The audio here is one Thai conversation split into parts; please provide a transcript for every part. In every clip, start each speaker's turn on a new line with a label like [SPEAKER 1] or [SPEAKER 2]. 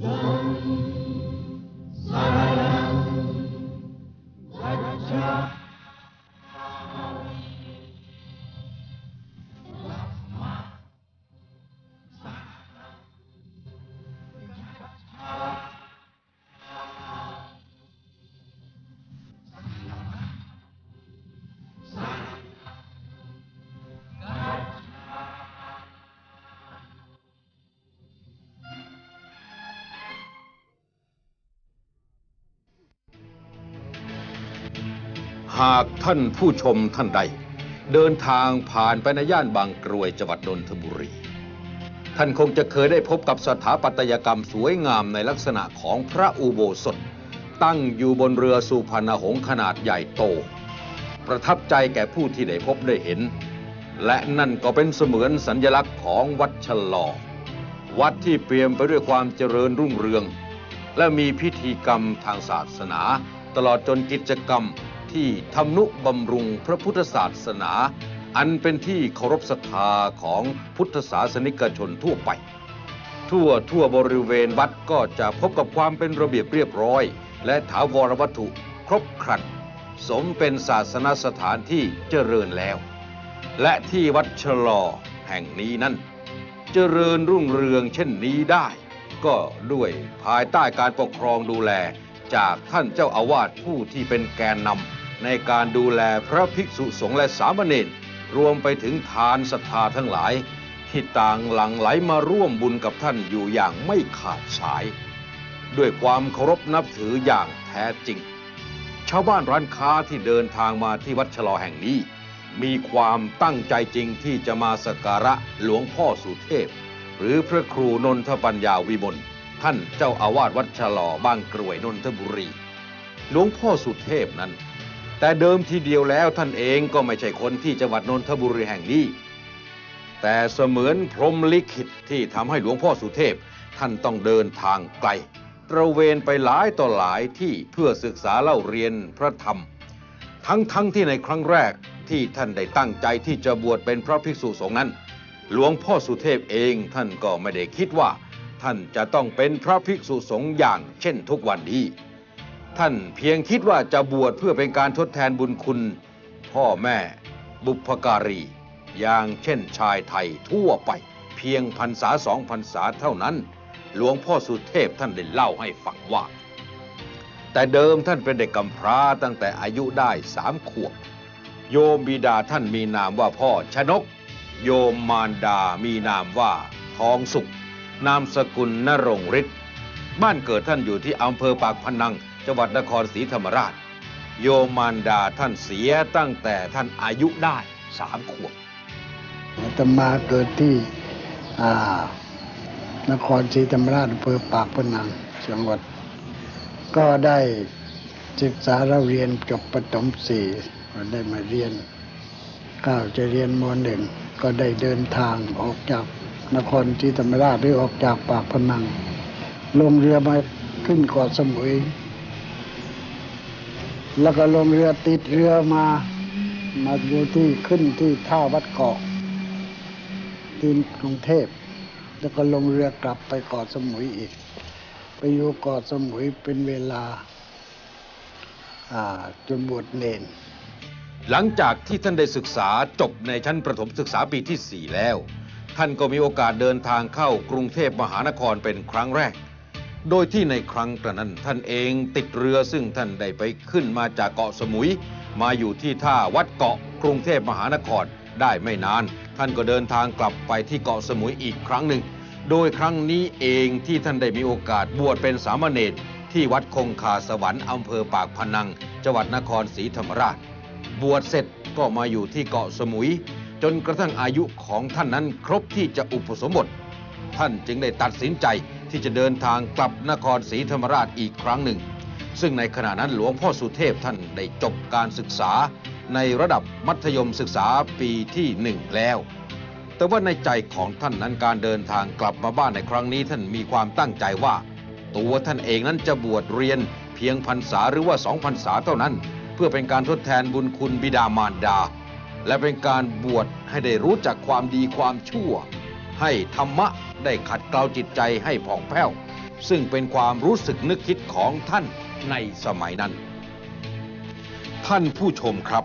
[SPEAKER 1] Lam, หากท่านผู้ชมท่านใด เดินทางผ่านไปในย่านบางกรวยจังหวัดนนทบุรี ท่านคงจะเคยได้พบกับสถาปัตยกรรมสวยงามในลักษณะของพระอุโบสถ ตั้งอยู่บนเรือสุพรรณหงส์ขนาดใหญ่โต ประทับใจแก่ผู้ที่ได้พบได้เห็น และนั่นก็เป็นเสมือนสัญลักษณ์ของวัดชะลอวัดที่เปี่ยมไปด้วยความเจริญรุ่งเรือง และมีพิธีกรรมทางศาสนา ตลอดจนกิจกรรม ที่ทำนุบำรุงพระพุทธศาสนา อันเป็นที่เคารพศรัทธาของพุทธศาสนิกชนทั่วไป ทั่วทั่วบริเวณวัดก็จะพบกับความเป็นระเบียบเรียบร้อย และถาวรวัตถุครบครัน สมเป็นศาสนสถานที่เจริญแล้ว และที่วัดชลอแห่งนี้นั้น เจริญรุ่งเรืองเช่นนี้ได้ ก็ด้วยภายใต้การปกครองดูแลจากท่านเจ้าอาวาสผู้ที่เป็นแกนนำ ในการดูแลพระภิกษุสงฆ์และสามเณรรวมไปถึงทานศรัทธาทั้งหลาย ที่ต่างหลั่งไหลมาร่วมบุญกับท่านอยู่อย่างไม่ขาดสาย ด้วยความเคารพนับถืออย่างแท้จริง ชาวบ้านร้านค้าที่เดินทางมาที่วัดชะลอแห่งนี้ มีความตั้งใจจริงที่จะมาสักการะหลวงพ่อสุเทพ หรือพระครูนนทปัญญาวิมลท่านเจ้าอาวาสวัดชะลอบางกรวยนนทบุรี หลวงพ่อสุเทพนั้น แต่เดิมทีเดียวแล้วท่านเองก็ไม่ใช่คนที่จังหวัดนนทบุรีแห่งนี้ แต่เสมือนพรหมลิขิตที่ทำให้หลวงพ่อสุเทพ ท่านต้องเดินทางไกลตระเวนไปหลายต่อหลายที่เพื่อศึกษาเล่าเรียนพระธรรม ทั้งทั้งที่ในครั้งแรกที่ท่านได้ตั้งใจที่จะบวชเป็นพระภิกษุสงฆ์นั้น หลวงพ่อสุเทพเองท่านก็ไม่ได้คิดว่า ท่านจะต้องเป็นพระภิกษุสงฆ์อย่างเช่นทุกวันนี้ ท่านเพียงคิดว่าจะบวชเพื่อเป็นการทดแทนบุญคุณ พ่อแม่ บุพการี อย่างเช่นชายไทยทั่วไปเพียงพรรษาสองพรรษาเท่านั้น หลวงพ่อสุเทพท่านได้เล่าให้ฟังว่า แต่เดิมท่านเป็นเด็กกำพร้าตั้งแต่อายุได้สามขวบ โยมบิดาท่านมีนามว่าพ่อชนก โยมมารดามีนามว่าทองสุข นามสกุลนรงฤทธิ์บ้านเกิดท่านอยู่ที่อำเภอปากพนัง จังหวัดนครศรีธรรมราช โยมารดาท่านเสียตั้งแต่ท่านอายุได้สามขวบ
[SPEAKER 2] อาตมาเกิดที่อ่านครศรีธรรมราชอำเภอปากพนังจังหวัด ก็ได้ศึกษาเราเรียนจบประถมสี่ก็ได้มาเรียนก้าวจะเรียนมหนึ่งก็ได้เดินทางออกจากนครศรีธรรมราชหรือออกจากปากพนังลงเรือมาขึ้นเกาะสมุย แล้วก็ลงเรือติดเรือมา มาอยู่ที่ขึ้นที่ท่าวัดเกาะที่กรุงเทพ แล้วก็ลงเรือกลับไปเกาะสมุยอีก ไปอยู่เกาะสมุยเป็นเวลาอ่าจนบวชเนน
[SPEAKER 1] หลังจากที่ท่านได้ศึกษาจบในชั้นประถมศึกษาปีที่ 4 แล้ว ท่านก็มีโอกาสเดินทางเข้ากรุงเทพมหานครเป็นครั้งแรก โดยที่ในครั้งกระนั้นท่านเองติดเรือซึ่งท่านได้ไปขึ้นมาจากเกาะสมุย มาอยู่ที่ท่าวัดเกาะกรุงเทพมหานครได้ไม่นาน ท่านก็เดินทางกลับไปที่เกาะสมุยอีกครั้งหนึ่ง โดยครั้งนี้เองที่ท่านได้มีโอกาสบวชเป็นสามเณรที่วัดคงคาสวรรค์อำเภอปากพนัง จังหวัดนครศรีธรรมราช บวชเสร็จก็มาอยู่ที่เกาะสมุย จนกระทั่งอายุของท่านนั้นครบที่จะอุปสมบท ท่านจึงได้ตัดสินใจ ที่จะเดินทางกลับนครศรีธรรมราชอีกครั้งหนึ่ง ซึ่งในขณะนั้นหลวงพ่อสุเทพท่านได้จบการศึกษาในระดับมัธยมศึกษาปีที่หนึ่งแล้ว แต่ว่าในใจของท่านนั้นการเดินทางกลับมาบ้านในครั้งนี้ท่านมีความตั้งใจว่า ตัวท่านเองนั้นจะบวชเรียนเพียงพรรษาหรือว่าสองพรรษาเท่านั้น เพื่อเป็นการทดแทนบุญคุณบิดามารดา และเป็นการบวชให้ได้รู้จักความดีความชั่ว ให้ธรรมะได้ขัดเกลาจิตใจให้ผ่องแผ้ว ซึ่งเป็นความรู้สึกนึกคิดของท่านในสมัยนั้น ท่านผู้ชมครับ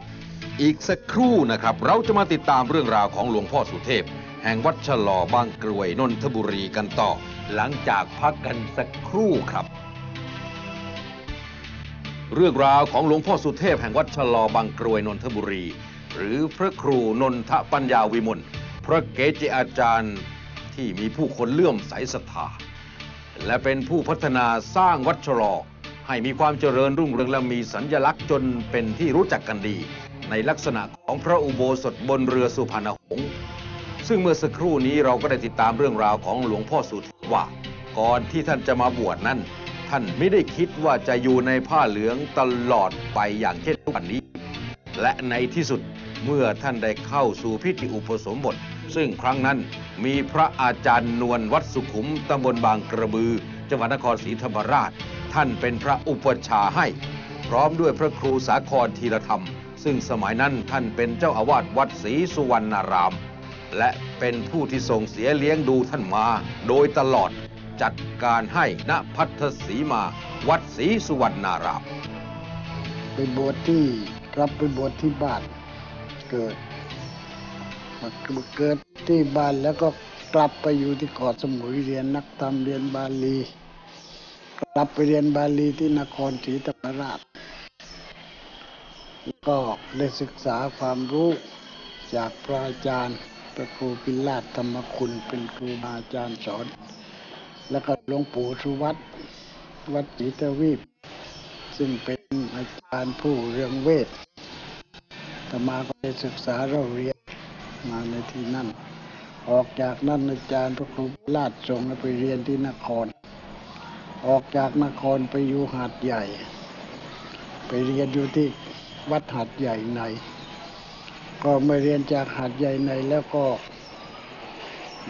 [SPEAKER 1] อีกสักครู่นะครับ เราจะมาติดตามเรื่องราวของหลวงพ่อสุเทพ แห่งวัดฉลอบางกรวยนนทบุรีกันต่อ หลังจากพักกันสักครู่ครับเรื่องราวของหลวงพ่อสุเทพแห่งวัดฉลอบางกรวยนนทบุรี หรือพระครูนนทปัญญาวิมล พระเกจิอาจารย์ที่มีผู้คนเลื่อมใสศรัทธาและเป็นผู้พัฒนาสร้างวัดฉลอให้มีความเจริญรุ่งเรืองและมีสัญญลักษณ์จนเป็นที่รู้จักกันดี ในลักษณะของพระอุโบสถบนเรือสุพรรณหงษ์ซึ่งเมื่อสักครู่นี้เราก็ได้ติดตามเรื่องราวของหลวงพ่อสุทว่า ก่อนที่ท่านจะมาบวชนั้น ท่านไม่ได้คิดว่าจะอยู่ในผ้าเหลืองตลอดไปอย่างเช่นทุกวันนี้ และในที่สุดเมื่อท่านได้เข้าสู่พิธีอุปสมบท ซึ่งครั้งนั้นมีพระอาจารย์นวลวัดสุขุมตำบลบางกระบือ จังหวัดนครศรีธรรมราช ท่านเป็นพระอุปชฌาย์ให้ พร้อมด้วยพระครูสาครธีรธรรม ซึ่งสมัยนั้นท่านเป็นเจ้าอาวาสวัดศรีสุวรรณาราม และเป็นผู้ที่ทรงเสียเลี้ยงดูท่านมา โดยตลอดจัดการให้ณพัทธสีมา วัดศรีสุวรรณาราม
[SPEAKER 2] ไปบวชที่กลับไปบวชที่บ้านเกิด มาเกิดที่บ้านแล้วก็กลับไปอยู่ที่เกาะสมุยเรียนนักธรรมเรียนบาลี กลับไปเรียนบาลีที่นครศรีธรรมราชก็ได้ศึกษาความรู้จากพระอาจารย์พระครูพิลาศธรรมคุณเป็นครูบาอาจารย์สอน แล้วก็หลวงปู่สุวัตวัดศรีทวีป ซึ่งเป็นอาจารย์ผู้เรื่องเวทธรรมาก็ได้ศึกษาเราเรียน มาในที่นั่น ออกจากนั้นอาจารย์พระครูลาดส่งไปเรียนที่นคร ออกจากนครไปอยู่หาดใหญ่ ไปเรียนอยู่ที่วัดหาดใหญ่ใน ก็มาเรียนจากหาดใหญ่ในแล้วก็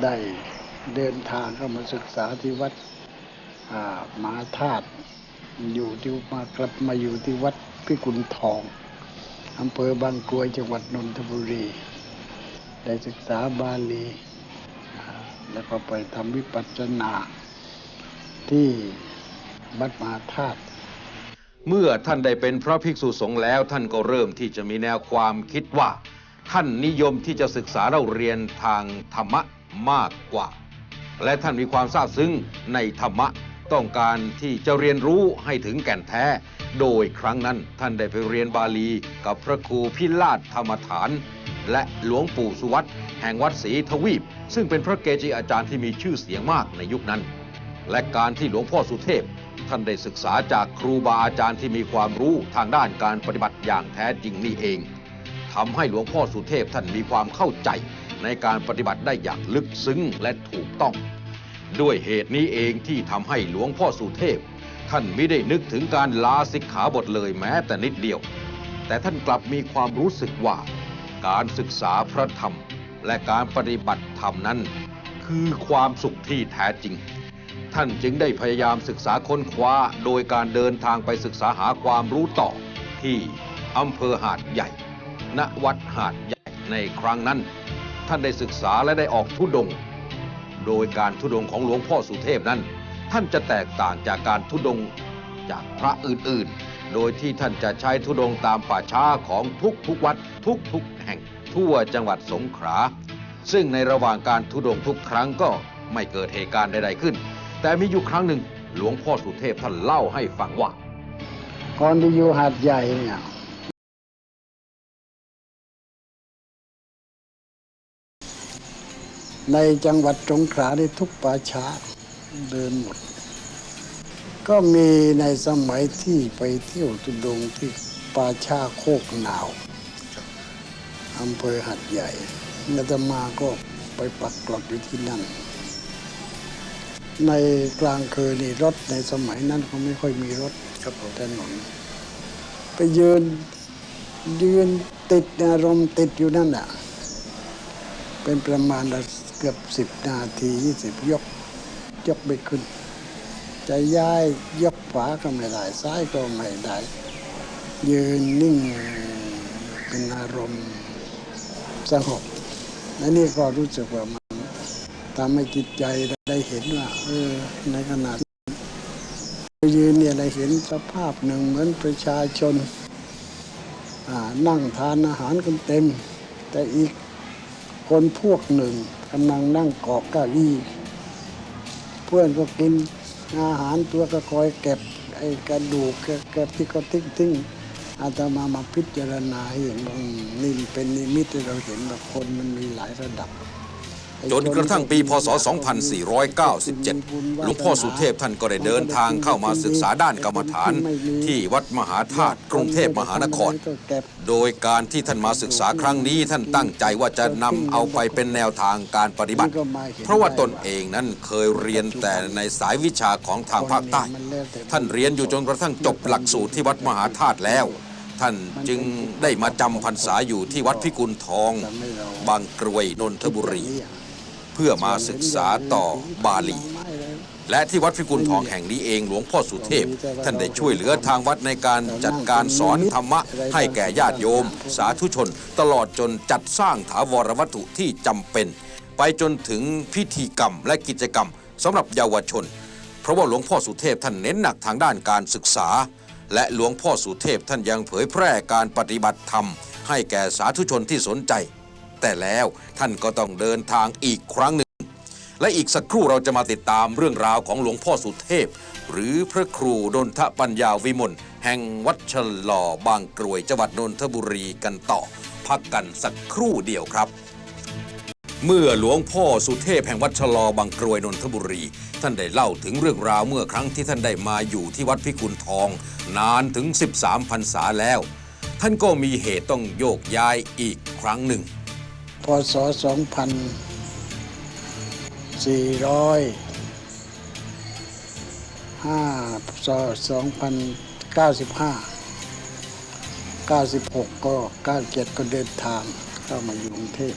[SPEAKER 2] ได้เดินทางเข้ามาศึกษาที่วัดมหาธาตุอยู่ที่มากลับมาอยู่ที่วัดพิกุลทองอำเภอบางกรวยจังหวัดนนทบุรี ได้ศึกษาบาลี แล้วก็ไปทำวิปัสสนาที่วัดมาธาตุ
[SPEAKER 1] เมื่อท่านได้เป็นพระภิกษุสงฆ์แล้วท่านก็เริ่มที่จะมีแนวความคิดว่า ท่านนิยมที่จะศึกษาเราเรียนทางธรรมะมากกว่า และท่านมีความซาบซึ้งในธรรมะต้องการที่จะเรียนรู้ให้ถึงแก่นแท้ โดยครั้งนั้นท่านได้ไปเรียนบาลีกับพระครูพิลาศธรรมฐาน และหลวงปู่สุวัตแห่งวัดศรีทวีป ซึ่งเป็นพระเกจิอาจารย์ที่มีชื่อเสียงมากในยุคนั้น และการที่หลวงพ่อสุเทพ ท่านได้ศึกษาจากครูบาอาจารย์ที่มีความรู้ทางด้านการปฏิบัติอย่างแท้จริงนี่เองทำให้หลวงพ่อสุเทพท่านมีความเข้าใจในการปฏิบัติได้อย่างลึกซึ้งและถูกต้อง ด้วยเหตุนี้เองที่ทำให้หลวงพ่อสุเทพ ท่านไม่ได้นึกถึงการลาสิกขาบทเลยแม้แต่นิดเดียว แต่ท่านกลับมีความรู้สึกว่า การศึกษาพระธรรม และการปฏิบัติธรรมนั้น คือความสุขที่แท้จริง ท่านจึงได้พยายามศึกษาค้นคว้าโดยการเดินทางไปศึกษาหาความรู้ต่อที่อำเภอหาดใหญ่ ณ วัดหาดใหญ่ในครั้งนั้น ท่านได้ศึกษาและได้ออกทุดง โดยการทุดงของหลวงพ่อสุเทพนั้น ท่านจะแตกต่างจากการทุดงจากพระอื่นๆ โดยที่ท่านจะใช้ทุดงตามป่าช้าของทุกๆวัดทุกๆแห่ง ทั่วจังหวัดสงขลาซึ่งในระหว่างการทุดงทุกครั้งก็ไม่เกิดเหตุการณ์ใดๆขึ้น แต่มีอยู่ครั้งหนึ่งหลวงพ่อสุเทพท่านเล่าให้ฟังว่า
[SPEAKER 2] ก่อนที่อยู่หาดใหญ่เนี่ยในจังหวัดสงขลาได้ทุกป่าช้าเดินหมด ก็มีในสมัยที่ไปเที่ยวตุดงค์ที่ป่าช้าโคกหนาวอำเภอหัดใหญ่นาตมาก็ไปปักกลดอยู่ที่นั่น ในกลางคืนนี่รถในสมัยนั้นเขาไม่ค่อยมีรถ
[SPEAKER 3] ครับผม
[SPEAKER 2] ถนน ไปยืนยืนติดอารมณ์ติดอยู่นั่นอะ เป็นประมาณเกือบสิบนาทียี่สิบยก ยกไม่ขึ้น จะย้ายยกขวาก็ไม่ได้ ซ้ายก็ไม่ได้ ยืนนิ่งเป็นอารมณ์สงบและนี่ก็รู้สึกว่ามันทำให้จิตใจได้เห็นว่าเออในขณะยืนเนี่ยเราเห็นสภาพหนึ่งเหมือนประชาชนนั่งทานอาหารกันเต็ม แต่อีกคนพวกหนึ่งกำลังนั่งเกาะเก้าอี้เพื่อนก็กิน อาหารตัวก็คอยเก็บไอ้กระดูกเก็บที่เขาทิ้งทิ้งอาตมามาพิจารณาให้เห็นว่าอืมนี่เป็นนิมิตที่เราเห็นว่าคนมันมีหลายระดับ
[SPEAKER 1] จนกระทั่งปีพศ 2497 หลวงพ่อสุเทพท่านก็ได้เดินทางเข้ามาศึกษาด้านกรรมฐาน ที่วัดมหาธาตุกรุงเทพมหานคร โดยการที่ท่านมาศึกษาครั้งนี้ท่านตั้งใจว่าจะนำเอาไปเป็นแนวทางการปฏิบัติ เพราะว่าตนเองนั้นเคยเรียนแต่ในสายวิชาของทางภาคใต้ ท่านเรียนอยู่จนกระทั่งจบหลักสูตรที่วัดมหาธาตุแล้ว ท่านจึงได้มาจำพรรษาอยู่ที่วัดพิกุลทอง บางกรวยนนทบุรี เพื่อมาศึกษาต่อบาลี และที่วัดพิกุลทองแห่งนี้เองหลวงพ่อสุเทพ ท่านได้ช่วยเหลือทางวัดในการจัดการสอนธรรมะ ให้แก่ญาติโยม สาธุชน ตลอดจนจัดสร้างถาวรวัตถุที่จำเป็น ไปจนถึงพิธีกรรมและกิจกรรมสำหรับเยาวชน เพราะว่าหลวงพ่อสุเทพท่านเน้นหนักทางด้านการศึกษา และหลวงพ่อสุเทพท่านยังเผยแพร่การปฏิบัติธรรม ให้แก่สาธุชนที่สนใจ แต่แล้วท่านก็ต้องเดินทางอีกครั้งหนึ่ง และอีกสักครู่เราจะมาติดตามเรื่องราวของหลวงพ่อสุเทพ หรือพระครูดนทปัญญาวิมลแห่งวัดชะลอบางกรวยจังหวัดนนทบุรีกันต่อ พักกันสักครู่เดียวครับ เมื่อหลวงพ่อสุเทพแห่งวัดชะลอบางกรวยนนทบุรี ท่านได้เล่าถึงเรื่องราวเมื่อครั้งที่ท่านได้มาอยู่ที่วัดพิกุลทอง นานถึง 13พรรษาแล้ว ท่านก็มีเหตุต้องโยกย้ายอีกครั้งหนึ่ง
[SPEAKER 2] พศสองพันสี่ร้อยห้าศสองพันเก้าสิบห้าเก้าสิบหกก็เก้าเจ็ดก็เดินทางเข้ามาอยู่กรุงเทพ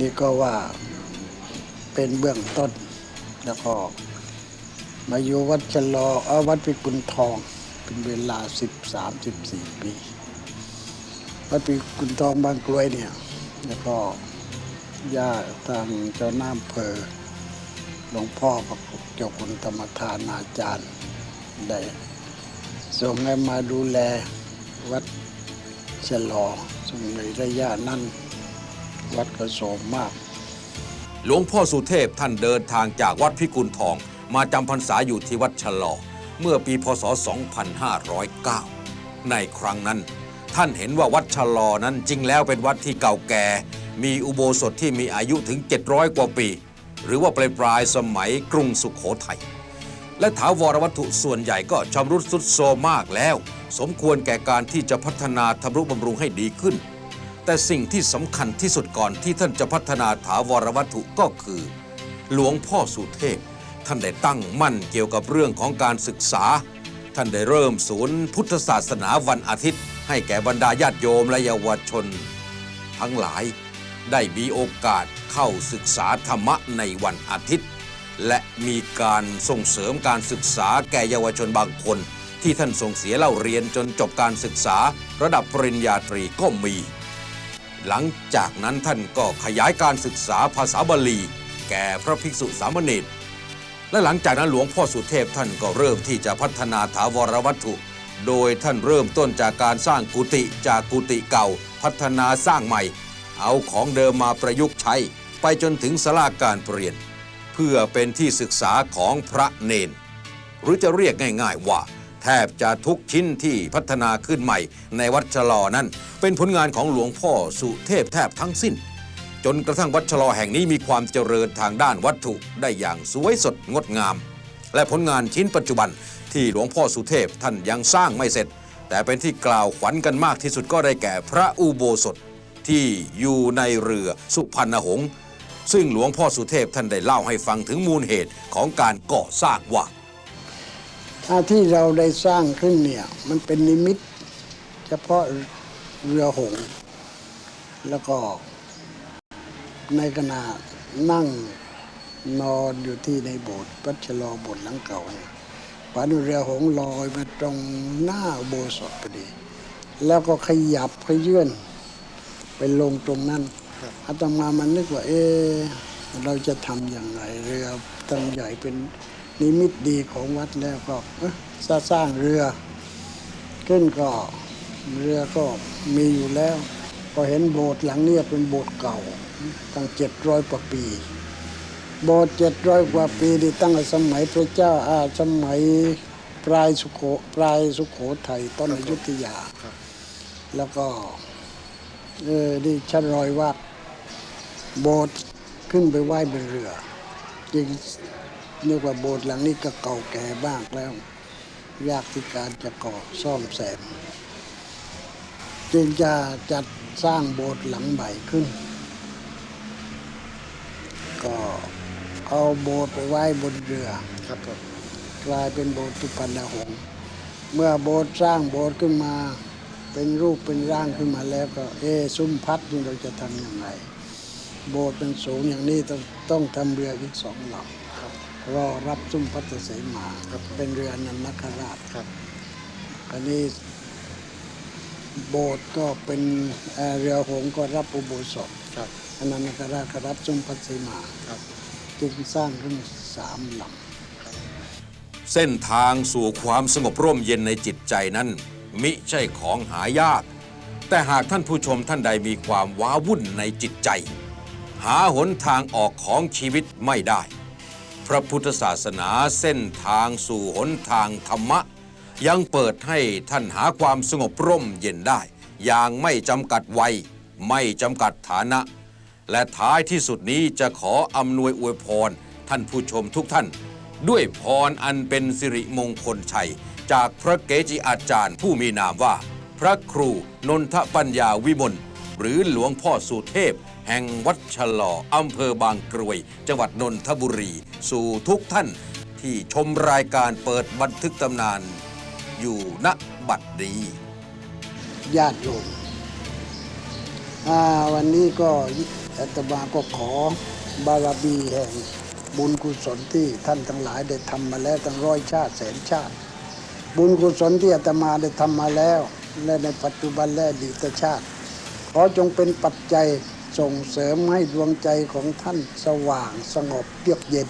[SPEAKER 2] นี่ก็ว่าเป็นเบื้องต้นแล้วก็มาอยู่วัดชะลอเอวัดพิกุลทอง เป็นเวลาสิบสามสิบสี่ปี วัดปีกุนทองบางกลวยเนี่ย แล้วก็ญาติทางเจ้าหน้าอำเภอหลวงพ่อพระเจ้าคุณธรรมทานอาจารย์ได้ส่งให้มาดูแลวัดชะลอส่งในระยะนั้น วัดก็โสมมาก
[SPEAKER 1] หลวงพ่อสุเทพท่านเดินทางจากวัดพิกุลทอง มาจำพรรษาอยู่ที่วัดชะลอเมื่อปีพศ 2509 ในครั้งนั้น ท่านเห็นว่าวัดชะลอนั้นจริงแล้วเป็นวัดที่เก่าแก่ มีอุโบสถที่มีอายุถึง 700 กว่าปี หรือว่าปลายปลายสมัยกรุงสุขโขทัยและถาวรวัตถุส่วนใหญ่ก็ชำรุดทรุดโทรมมากแล้ว สมควรแก่การที่จะพัฒนาทำรุบำรุงให้ดีขึ้น แต่สิ่งที่สำคัญที่สุดก่อนที่ท่านจะพัฒนาถาวรวัตถุก็คือ หลวงพ่อสุเทพท่านได้ตั้งมั่นเกี่ยวกับเรื่องของการศึกษา ท่านได้เริ่มศูนย์พุทธศาสนาวันอาทิตย์ ให้แก่บรรดาญาติโยมและเยาวชน ทั้งหลายได้มีโอกาสเข้าศึกษาธรรมะในวันอาทิตย์ และมีการส่งเสริมการศึกษาแก่เยาวชนบางคน ที่ท่านส่งเสียเล่าเรียนจนจบการศึกษาระดับปริญญาตรีก็มี หลังจากนั้นท่านก็ขยายการศึกษาภาษาบาลี แก่พระภิกษุสามเณรและหลังจากนั้นหลวงพ่อสุเทพท่านก็เริ่มที่จะพัฒนาถาวรวัตถุ โดยท่านเริ่มต้นจากการสร้างกุฏิจากกุฏิเก่า พัฒนาสร้างใหม่ เอาของเดิมมาประยุกต์ใช้ ไปจนถึงสลาการเปลี่ยน เพื่อเป็นที่ศึกษาของพระเนน หรือจะเรียกง่าย ๆว่า แทบจะทุกชิ้นที่พัฒนาขึ้นใหม่ ในวัดชะลอนั้น เป็นผลงานของหลวงพ่อสุเทพแทบทั้งสิ้น จนกระทั่งวัดชะลอแห่งนี้มีความเจริญทางด้านวัตถุได้อย่างสวยสดงดงาม และผลงานชิ้นปัจจุบันที่หลวงพ่อสุเทพท่านยังสร้างไม่เสร็จ แต่เป็นที่กล่าวขวัญกันมากที่สุดก็ได้แก่พระอุโบสถที่อยู่ในเรือสุพรรณหงษ์ซึ่งหลวงพ่อสุเทพท่านได้เล่าให้ฟังถึงมูลเหตุของการก่อสร้างว่า
[SPEAKER 2] ถ้า ที่เราได้สร้างขึ้นเนี่ย มันเป็นนิมิต เฉพาะเรือหงส์แล้วก็ ในขณะนั่งนอนอยู่ที่ในโบสถ์วัดชะลอโบสถ์หลังเก่าเนี่ยฝันว่าเรือหงส์ลอยมาตรงหน้าอุโบสถพอดี แล้วก็ขยับขยื่นไปลงตรงนั้นอาตมามันนึกว่า เอะเราจะทำอย่างไรเรือตั้งใหญ่เป็น นิมิตดีของวัดแล้วก็เอ๊ะจะสร้างเรือ ขึ้นก็เรือก็มีอยู่แล้ว ก็เห็นโบสถ์หลังนี้เป็นโบสถ์เก่า ตั้งเจ็ดร้อยกว่าปี โบสถ์เจ็ดร้อยกว่าปีที่ตั้งแต่สมัยพระเจ้าอาสมัยปลายสุโขปลายสุโขทัยต้นอยุธยา แล้วก็เออนี่ชั้นรอยว่าโบสถ์ขึ้นไปไหว้บนเรือจริง เรียกว่าโบสถ์หลังนี้ก็เก่าแก่บ้างแล้ว ยากที่การจะก่อซ่อมแซมจึงจะจัดสร้างโบสถ์หลังใหม่ขึ้น ก็เอาโบสถ์ไปไว้บนเรือ
[SPEAKER 3] ครับผม
[SPEAKER 2] กลายเป็นโบสถ์สุพรรณหงษ์เมื่อโบสถ์สร้างโบสถ์ขึ้นมา เป็นรูปเป็นร่างขึ้นมาแล้วก็ เอะซุ้มพัดนี่เราจะทำยังไงโบสถ์เป็นสูงอย่างนี้ต้องต้องทำเรืออีกสองลำ รอรับซุ้มพัดเสมาเป็นเรืออนันนคราช
[SPEAKER 3] ครับ
[SPEAKER 2] อันนี้โบสถ์ก็เป็นเอ่อเรือหงส์ก็รับอุโบสถ
[SPEAKER 3] ครับ
[SPEAKER 2] อนันนคราชก็รับซุ้มพัดเสมา
[SPEAKER 3] ครับ
[SPEAKER 2] จึงสร้างขึ้นสามลำ
[SPEAKER 1] เส้นทางสู่ความสงบร่มเย็นในจิตใจนั้น มิใช่ของหายาก แต่หากท่านผู้ชมท่านใดมีความว้าวุ่นในจิตใจ หาหนทางออกของชีวิตไม่ได้ พระพุทธศาสนาเส้นทางสู่หนทางธรรมะ ยังเปิดให้ท่านหาความสงบร่มเย็นได้ อย่างไม่จำกัดวัย ไม่จำกัดฐานะ และท้ายที่สุดนี้จะขออำนวยอวยพร ท่านผู้ชมทุกท่าน ด้วยพรอันเป็นสิริมงคลชัย จากพระเกจิอาจารย์ผู้มีนามว่า พระครูนนทปัญญาวิมลหรือหลวงพ่อสุเทพ แห่งวัดชะลออำเภอบางกรวย จังหวัดนนทบุรี สู่ทุกท่านที่ชมรายการเปิดบันทึกตำนาน อยู่ณบัดนี้
[SPEAKER 2] ญาติโยมวันนี้ก็อาตมาก็ขอบารมีแห่งบุญกุศลที่ท่านทั้งหลายได้ทำมาแล้วตั้งร้อยชาติแสนชาติ บุญกุศลที่อาตมาได้ทำมาแล้ว และในปัจจุบันและดีตชาติ ขอจงเป็นปัจจัย ส่งเสริมให้ดวงใจของท่านสว่างสงบเยือกเย็น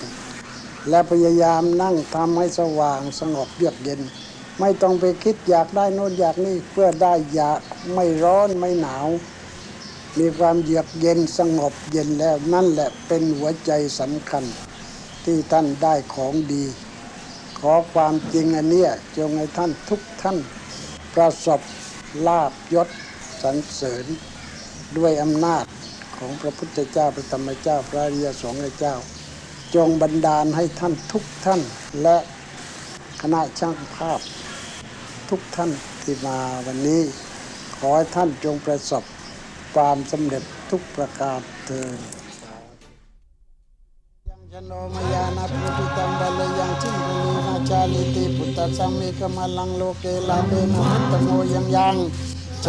[SPEAKER 2] และพยายามนั่งทำให้สว่างสงบเยือกเย็น ไม่ต้องไปคิดอยากได้โน่นอยากนี่เพื่อได้อยากไม่ร้อนไม่หนาว มีความเยือกเย็นสงบเย็นแล้วนั่นแหละเป็นหัวใจสำคัญ ที่ท่านได้ของดี ขอความจริงอันเนี้ยจงให้ท่านทุกท่านประสบลาบยศสรรเสริญด้วยอำนาจ ของพระพุทธเจ้าพระธรรมเจ้าพระอริยสงฆ์เจ้า จงบันดาลให้ท่านทุกท่านและคณะช่างภาพ ทุกท่านที่มาวันนี้ ขอให้ท่านจงประสบความสำเร็จทุกประการเถิดยังชโนมยานาพุทธิตังบาลยังชิมปุนาชาลิติพุทธสัมมิกมลลังโลเกลาเบนะมุตตโมยังยัง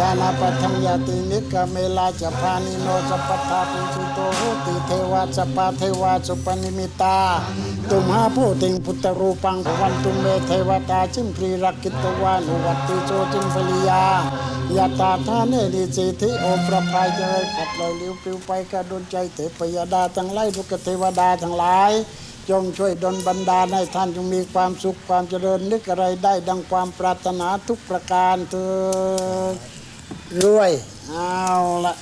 [SPEAKER 2] ชานาปัทังยาตินิกาเมลาจะพานิโนสปทาปุจิโตโหติเทวาสปาเทวาสุปนิมิตาตุมหาผู้ติงพุทธรูปังภวันตุเมเทวตาจิมพรีรักกิตวานุวัติโจจิมพลิยายาตาทานเนดิสิทิโอประภัยเจริญขัดลอยลิ้วปลิวไปกระดุนใจเถพยดาทั้งไล่ทุกเทวดาทั้งหลายจงช่วยดลบันดาลให้ท่านจงมีความสุขความเจริญนึกอะไรได้ดังความปรารถนาทุกประการเถิด รวย เอาละ